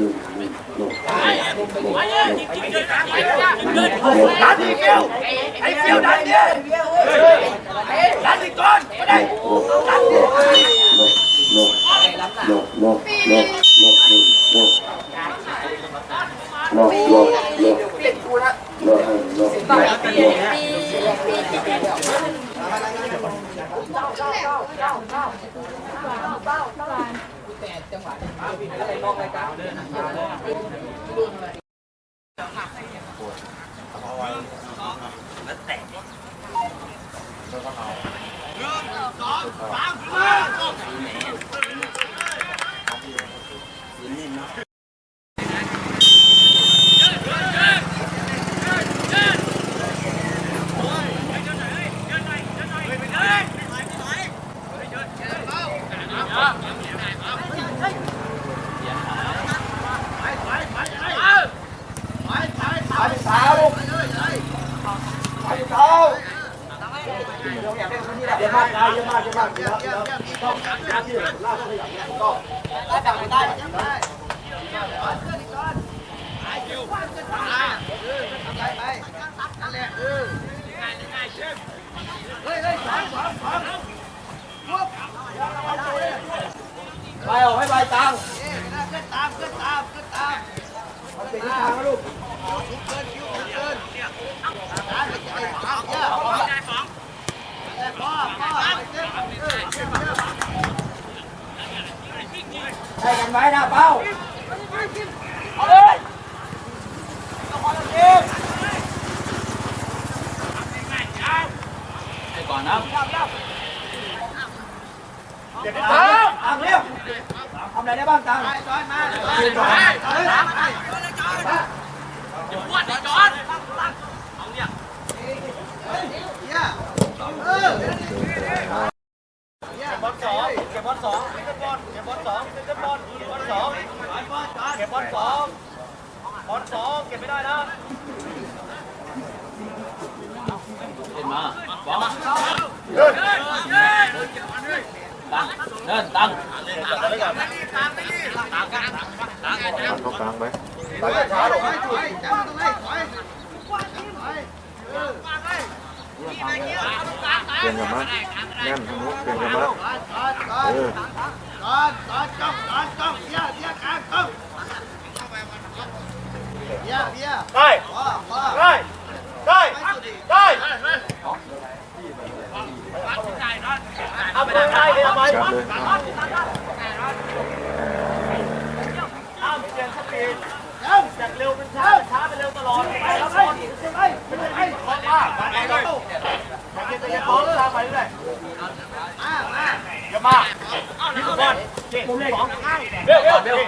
ดันอีกเดียวไอ้เดียวดันดิดันอีกก่อนไม่ได้ดัน ดิไใช่กันไหมนะเป้าเอาเลยเอาคนละทีมให้ก่อนนะเดี๋ยวตังตังเร็วทำอะไรได้บ้างตังจอนมาจอนบอลสองเก็บบอลสองเก็บบอลเก็บบอลสองเก็บบอลบอลสองเก็บบอลสอง บอลสองเก็บไม่ได้นะขึ้นมาบอลตั้งเดินตั้งเข้ากลางไหมเปลี่ยนกันมาแน่นทางนู้นเปลี่ยนกันมาเออ ได้ได้ได้ได้เอาไปได้เลยเอาไปจับเลยอะห้ามเปลี่ยนสปีดจากเร็วเป็นช้าช้าเป็นเร็วตลอดไปแล้วไปไปไปไปขอมาไปเลยอยากจะจะขอตามไปเรื่อยเยอะมากที่สุดบอลผมเล่นเร็วเร็วเร็ว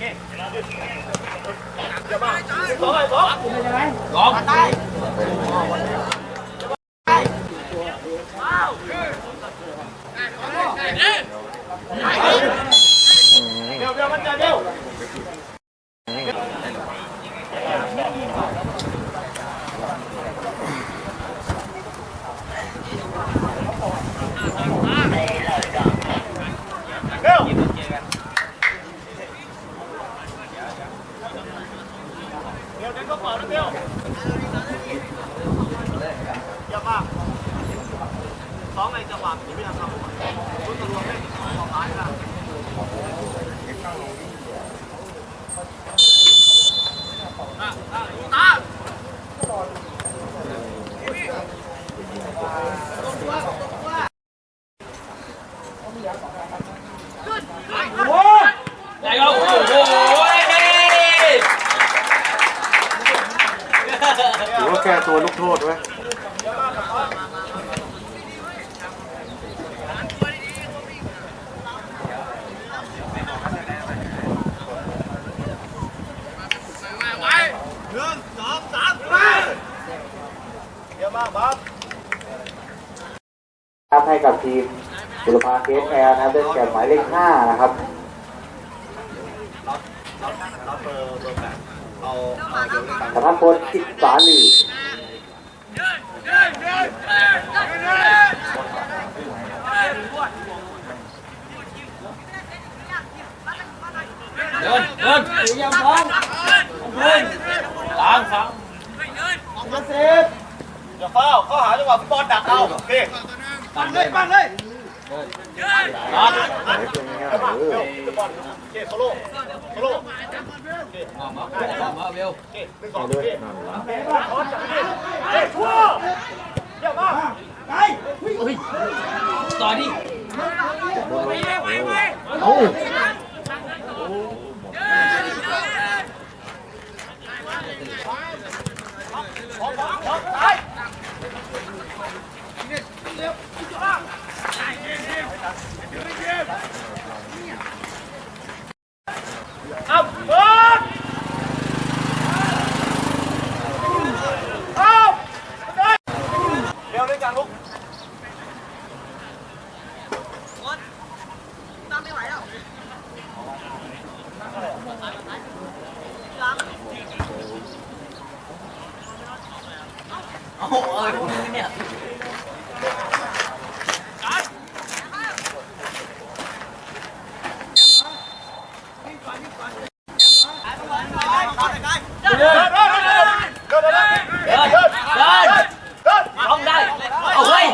กันนี่สามสี่สามนี่เยอะมากสองไปสอง ลอง เร็วเร็วมันจะเร็ว เร็วเร็วเดินเข้าเป่าเร็วเยอะมากสองในจังหวะที่ไม่ทำครับรุ่นตะลวงเล่นสองร้ายนะโอ้ย ไหนก็โอ้โห ถือว่าแก้ตัวลูกโทษไว้ หนึ่งสองสามไปเยอะมากบ๊อบ ครับให้กับทีมบุรพาเคสแอร์นะครับเป็น แก่หมายเลขห้านะครับรับเบอร์เบอร์แปดเอาเอาเดี๋ยวนี้ธนพลกิจสาลีดินเดินยังฟ้องขึ้นล้างฟังอย่าเฝ้าเข้าหาจังหวะฟุตบอลดักเอาโอเคตั้งเลยตั้งเลย รับไหนเป็นง่ายๆเออฟุตบอลโอเคโซโล่โซโล่มามามาเบลโอเคหนึ่งสไปองเลโอยเคนั่นละเฮ้ยชั่วเยี่ยมมากต่อดิโดนเออเอา ของของของตาย เอาเบิร์ดเอา เร็วด้วยกันลูก โอ้เอ้ยผมเนี่ย เดินเดินเดินเดินเดิน เดินเดินเดินลองได้เอาเฮ้ย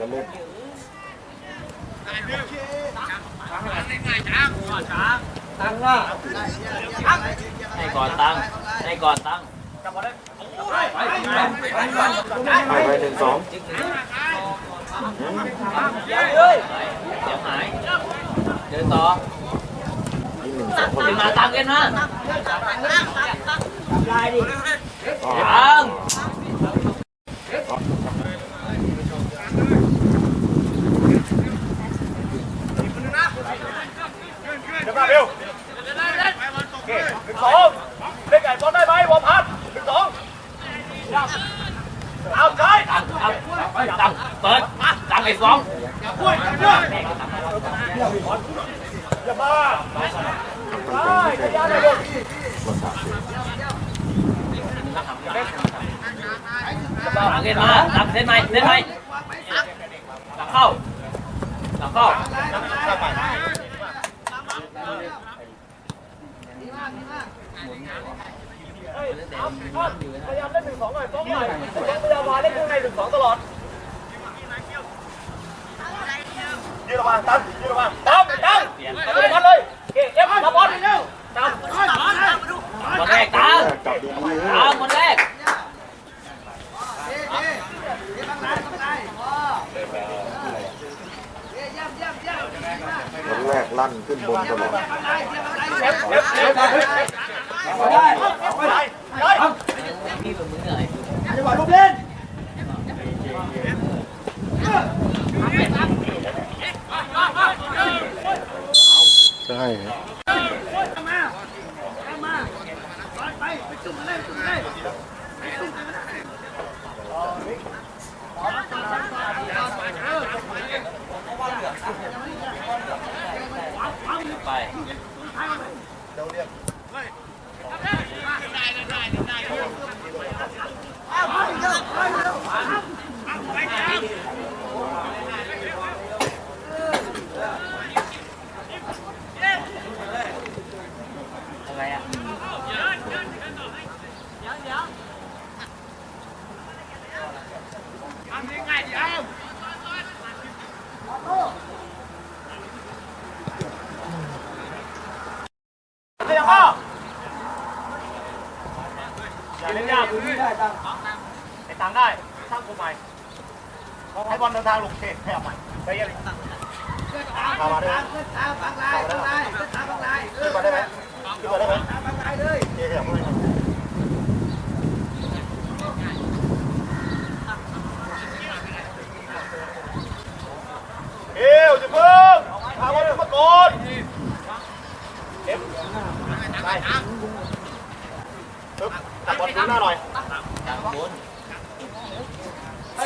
เกี่ยงกันเล่นให้ก่อนตั้งให้ก่อนตั้งไปไปหนึ่งสองเดี๋ยวเลยเดี๋ยวหาย เดินต่อนี่หนึ่งสองคนขึ้นเลยมาตั้งกันมาอ๋อตั้งเดี๋ยว มาเร็วหนึ่งสองเล่นไก่บอลได้ไหมวอร์มอัพหนึ่งสองเอาใช้ตังตังตังเปิดตังไอ้ฟองอย่ามาได้ขยันเลยลูกคนสามสิบตั้งเงินมาตังเส้นไหมเส้นไหมตังเข้าตังเข้า พยายามเล่นหนึ่งสองหน่อยฟ้องหน่อยพยายามมาเล่นข้างในหนึ่งสองตลอดยืนออกมาตั้มยืนออกมาตั้มตั้มเอาบอลเลยเอฟรับบอลเร็วตั้มคนแรกตั้งจับดีๆเอตั้องคนแรกคนแรกลั่นขึ้นบนตลอดเอฟเอฟเอฟเอฟไป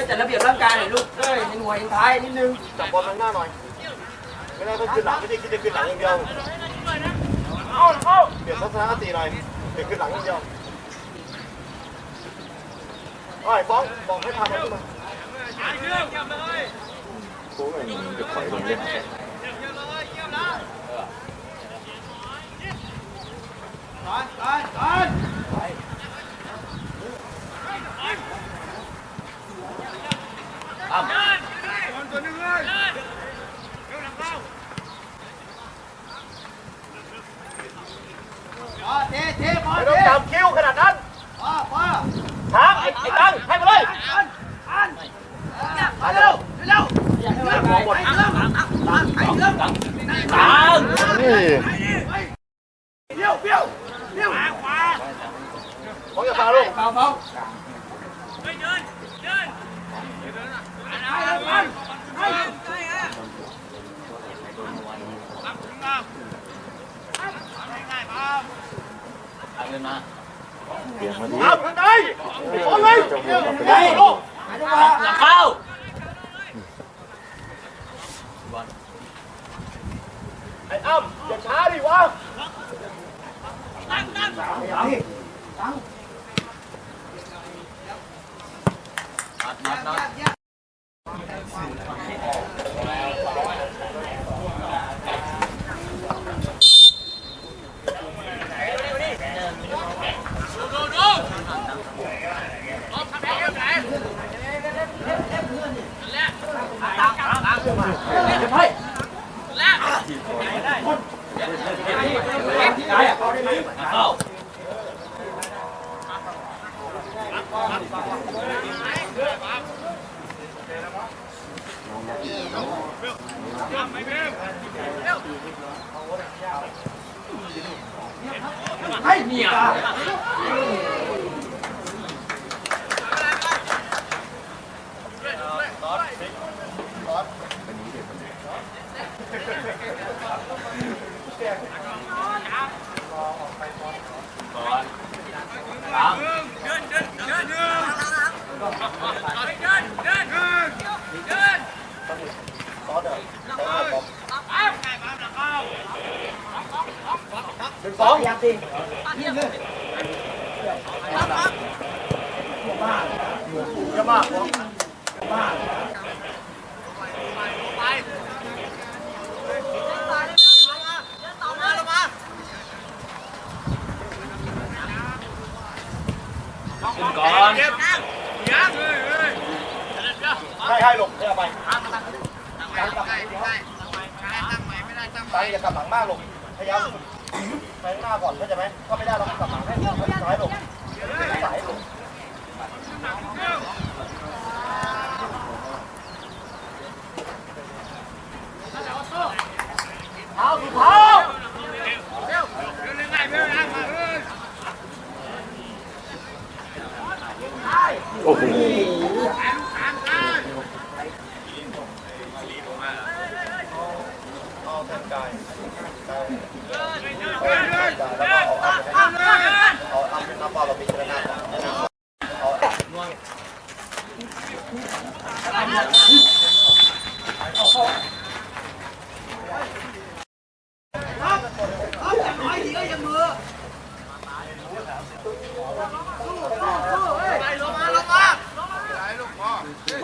แต่ระเบียบร่างกายหน่อยลูกเอ้ยในหัวยังท้ายนิดนึงจับบอลมันหน้าหน่อย ไม่ได้องขึ้นหลังไม่ได้คิดจะขึ้นหลังอย่างเดียวเอาเอาเปลี่ยนทัศนคติหน่อยเปลี่ยนขึ้นหลังอย่างเดียวไอ้ฟ้องบอกให้พามันขึ้นมาโอ้ยมันจะถอยลงเล่นไปไปไป อ้ำเทเทพอไม่เทต้องจับคิ้วขนาดนั้นพอพอช้างไอ้ไอ้ตังให้มาเลยอันอันมาเร็วเร็วอยาวให้มันไปหมดเร็วไปเร็วตังตังนี่เร็วเร็วเร็วขวาขวาของอย่าฟาลูกฟาฟา เปลี่ยนมาดีครับทางใดโอ้ยเลยไปได้ลูกหลังเข้าไอ้อ้ำอย่าช้าดิวะนัดนัดนัด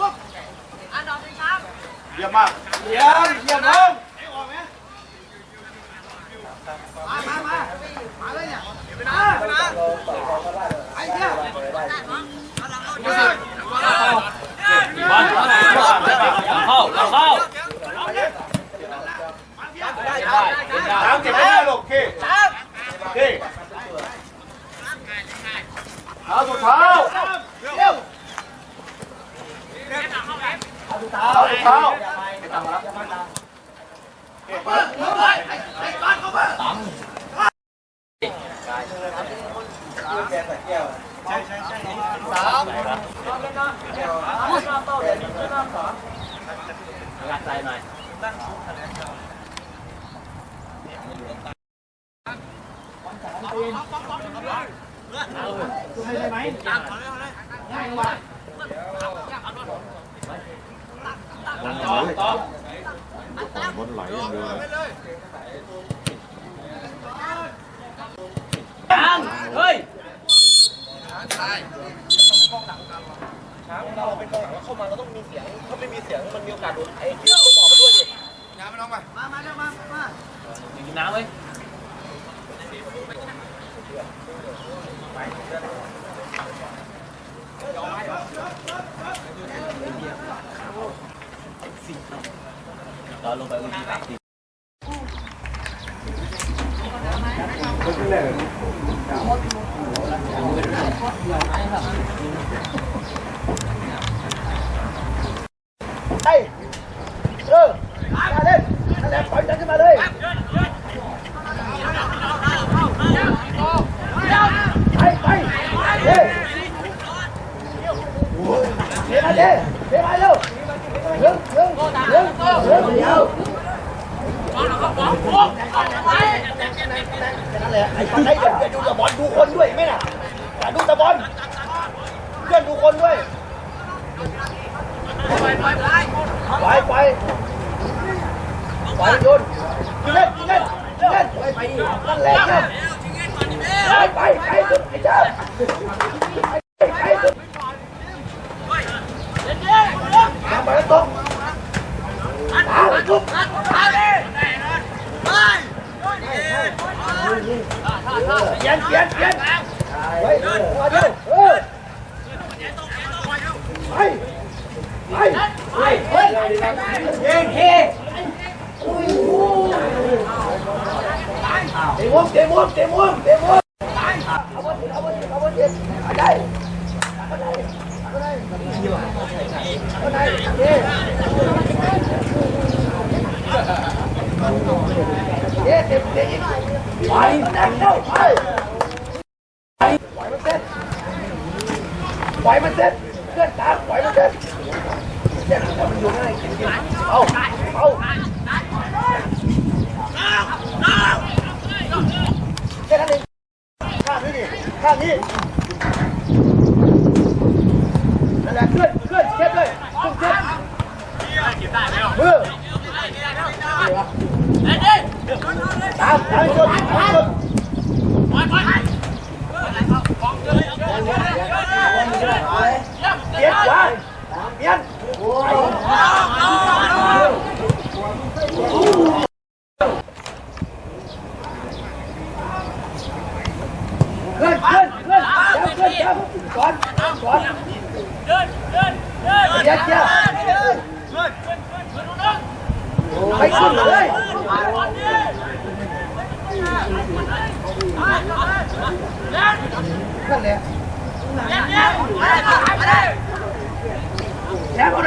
เยี่ยมมากเยี่ยมเยี่ยมเลยมามามามาเลยเนี่ยมาไอ้เนี่ยบอลหลังเข้าหลังเข้าได้ได้น้ำเก็บไม่ได้หรอกพี่พี่เท้าสุดเท้า เท้าสุดเท้า เปิดเลยไอ้ก้อนเขาเปิด งัดใจหน่อย บอลไหล บอลไหลอย่างเดียวเลยตังเฮ้ยเราเป็นกองหลังเราเข้ามาเราต้องมีเสียง ถ้าไม่มีเสียงมันมีโอกาสโดนไอ้ที่ต้องบอกมาด้วยดิมา มาเร็วมา มากินน้ำไห สิเราลงไปวันที่สามสิบไอ้เออมาเล่นนั่ละปล่อยจันขึ้นมาเลย แหละไอ้คนไอ้เดี๋ยวดูตะบอลดูคนด้วยไหมน่ะแต่ดูตะบอลเพื่อนดูคนด้วยไปไปไปไปไปโยนยิงเล่นกินเล่นกินเล่นไปนั่นแหละครัปไปไปไปไอ้เจ้า นเขียนเขียนไปเดินเดินเออไปไปไปเฮ้ยเก่งเฮ้ยอุ้ยโอ้เตะมุมเตะมุมเตะมุมเตะมุมเอาบอลเอาบอลเอาบอลเอาได้เอาได้เอาได้เอาได้เฮ้ยเตะเตะไปนั่งเข้า เพื่อนตาไหวมันเด็ดเด็ดมันอยู่ง่ายเอาเอาแค่นั้นเองข้างนี้นี่ข้างนี้นั่นแหละเคลื่อนเคลื่อนเช็ดเลยเคลื่อนเช็ดเออตามตามจนตามจน biến quá. Biến lên lên lên. Kéo lên kéo còn còn lên lên lên chết chưa? Lên hãy xuống đây. Lên lên. Lên lên.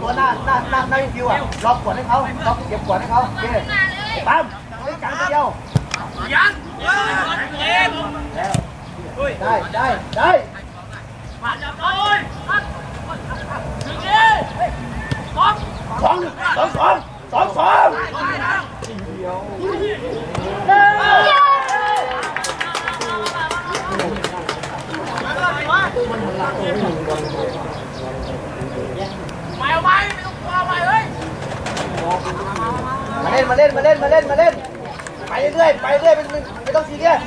ตัวหน้าหน้าหน้าหน้าคิวอะล็อกขวดให้เขาล็อกเก็บขวดให้เขาโอเคปั๊มไม่จังเดียวยังได้ได้ได้ผ่านจับเลยหนึ่งเดียวสองสองสองสองสองสอง เล่นมาเล่นมาเล่นมาเล่นไปเรื่อยไปเรื่อยไม่ไม่ต้องซีเรียส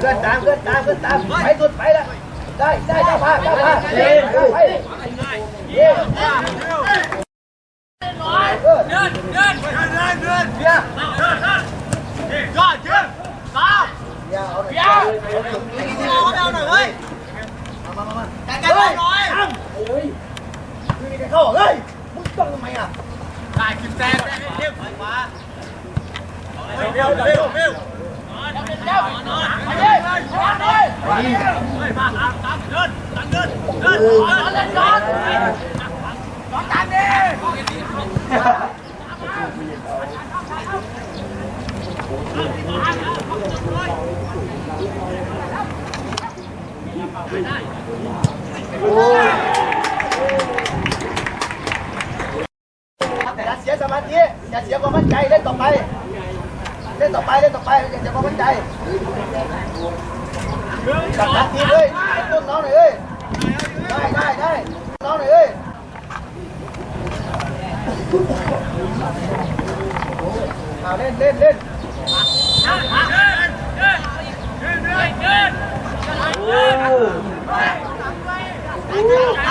เพื่อนตามเพื่อนตามเพื่อนตามไปสุดไปละได้ได้เจ้าพาเจ้าพาเย้ไปเย้เออเดินเดินเดินเดินเดินเบียร์ยอดเชิญสามเบียร์เอาหน่อยเบียร์เอาหน่อยเฮ้ยมามามาแต่กันหน่อยโอ้ยมีใครเข้าเฮ้ยมึงจ้องทำไมอะได้กินแซ่บได้เร็วมาเร็วเร็วเร็ว อย่าเสียสมาธิอย่าเสียความมั่นใจเล่นต่อไป เล่นต่อไปเล่นต่อไปอย่าเสียความั่นใจจับทันทีเลยต้นน้องหน่อยเอ้ยได้ได้ได้น้องหน่อยเอ้ยเอาเล่นเล่นเล่นไป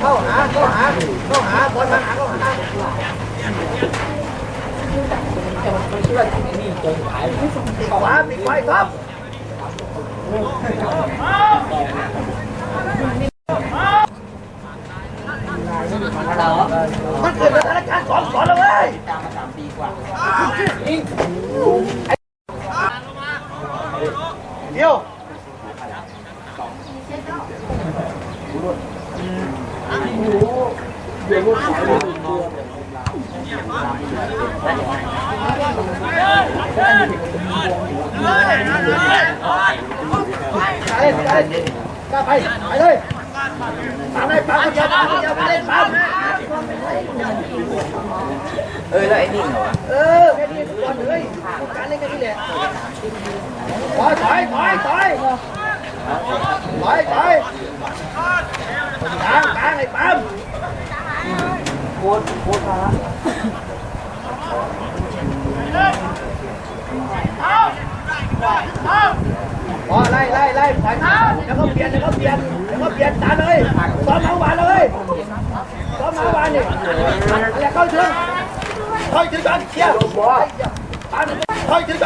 เข้าหาเข้าหาเข้าหาบอลมาหาเข้าหาเข้าหาปิดไฟครับ มันเกิดสถานการณ์สองสอนแล้วเว้ยตามมาสามปีกว่าเดี๋ยวเล่นเล่นกล้าไปเลยตามเลยไปเล่นปั๊ม เออแล้วไอ้นี่เหรอเออแค่นี้ทุกคนเลยการเล่นแค่นี้แหละถอยถอยถอยถอยไปไปกลางกลางไอ้ปั๊ม พอไล่ไล่ไล่ผ่านเท้าแล้วก็เปลี่ยนแล้วก็เปลี่ยนแล้วก็เปลี่ยนตาเลยซ้อมเมื่อวานเลยซ้อมเมื่อวานนี่แล้วเข้าถึงเข้าถึงกันเชียร์เข้าถึง